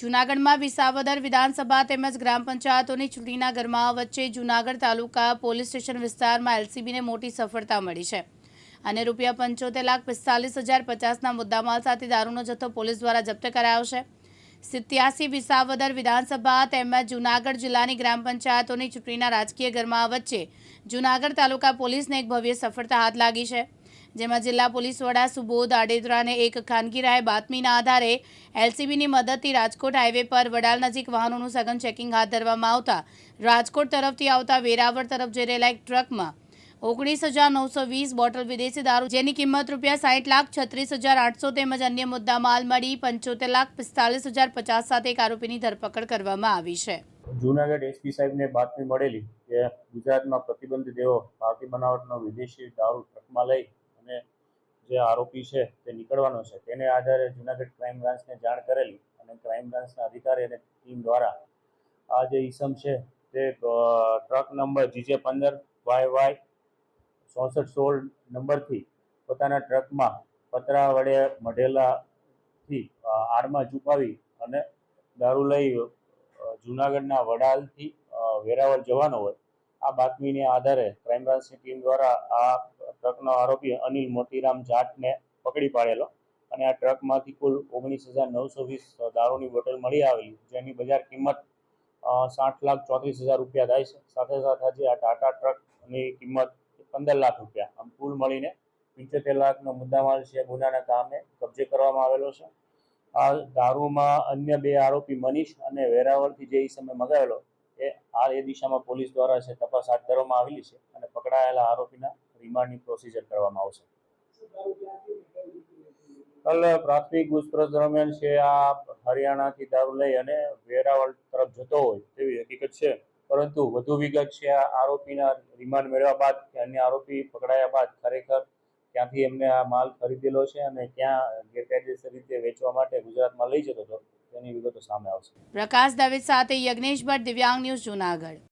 જૂનાગઢમાં વિસાવદર વિધાનસભા તેમજ ગ્રામ પંચાયતોની ચૂંટણીના ગરમા વચ્ચે જૂનાગઢ તાલુકા પોલીસ સ્ટેશન વિસ્તારમાં એલસીબીને મોટી સફળતા મળી છે. અને રૂપિયા પંચોતેર લાખ પિસ્તાલીસ હજાર પચાસના મુદ્દામાલ સાથે દારૂનો જથ્થો પોલીસ દ્વારા જપ્ત કરાયો છે. સિત્યાસી વિસાવદર વિધાનસભા તેમજ જૂનાગઢ જિલ્લાની ગ્રામ પંચાયતોની ચૂંટણીના રાજકીય ગરમા વચ્ચે જૂનાગઢ તાલુકા પોલીસને એક ભવ્ય સફળતા હાથ લાગી છે. જેમાં જિલ્લા પોલીસ વડા સુબોધ આડેદરાને એક ખાનગી રાહે બાતમીના આધારે એલસીબીની મદદથી રાજકોટ હાઈવે પર વડાલ નજીક વાહનોનું સઘન ચેકિંગ હાથ ધરવામાં આવતા રાજકોટ તરફથી આવતા વેરાવળ તરફ જઈ રહેલા એક ટ્રકમાં ઓગણીસ હજાર નવસો વીસ બોટલ વિદેશી દારૂ, જેની કિંમત રૂપિયા સાઠ લાખ છત્રીસ હજાર આઠસો તેમજ અન્ય મુદ્દા માલ મળી પંચોતેર લાખ પિસ્તાલીસ હજાર પચાસ સાથે એક આરોપીની ધરપકડ કરવામાં આવી છે. જૂનાગઢ એસપી સાહેબને બાતમી મળેલી કે ગુજરાતમાં પ્રતિબંધિત એવો ભારતીય બનાવટનો વિદેશી દારૂ ટ્રકમાં લઈ જે આરોપી છે તે નીકળવાનો છે. તેને આધારે જૂનાગઢ ક્રાઇમ બ્રાન્ચને જાણ કરેલી અને ક્રાઇમ બ્રાન્ચના અધિકારી અને ટીમ દ્વારા આ જે ઈસમ છે તે ટ્રક નંબર જીજે પંદર વાય વાય ચોસઠ સોળ નંબરથી પોતાના ટ્રકમાં પતરા વડે મઢેલાથી આડમાં ઝુકાવી અને દારૂ લઈ જૂનાગઢના વડાલથી વેરાવળ જવાનો હોય. આ બાતમીને આધારે ક્રાઇમ બ્રાન્ચની ટીમ દ્વારા આ ટ્રકનો આરોપી અનિલ મોતીરામ જાટને પકડી પાડેલો અને આ ટ્રકમાંથી કુલ ઓગણીસ હજાર નવસો વીસ દારૂની બોટલ મળી આવેલી, જેની બજાર કિંમત સાઠ લાખ ચોત્રીસ હજાર રૂપિયા થાય છે. સાથે સાથે આજે આ ટાટા ટ્રકની કિંમત પંદર લાખ રૂપિયા. આમ કુલ મળીને પંચોતેર લાખનો મુદ્દામાલ છે ગુનાના કામે કબજે કરવામાં આવેલો છે. આ દારૂમાં અન્ય બે આરોપી મનીષ અને વેરાવળથી જે સમય મગાવેલો એ હાલ એ દિશામાં પોલીસ દ્વારા છે, તપાસ હાથ ધરવામાં આવેલી છે અને પકડાયેલા આરોપીના રિમાન્ડની પ્રોસિજર કરવામાં આવશે. કાલ પ્રાથમિક પૂછપરછ દરમિયાન છે, આ હરિયાણાથી દારૂ લઈ અને વેરાવળ તરફ જતો હોય તેવી હકીકત છે. પરંતુ વધુ વિગત છે, આ આરોપીના રિમાન્ડ મેળવ્યા બાદ કે અન્ય આરોપી પકડાયા બાદ ખરેખર ક્યાંથી એમને આ માલ ખરીદેલો છે અને ક્યાં ગેરકાયદેસર રીતે વેચવા માટે ગુજરાતમાં લઈ જતો હતો તેની વિગતો સામે આવશે. પ્રકાશ દવે સાથે યજ્ઞેશ ભટ્ટ દિવ્યાંગ ન્યૂઝ જૂનાગઢ.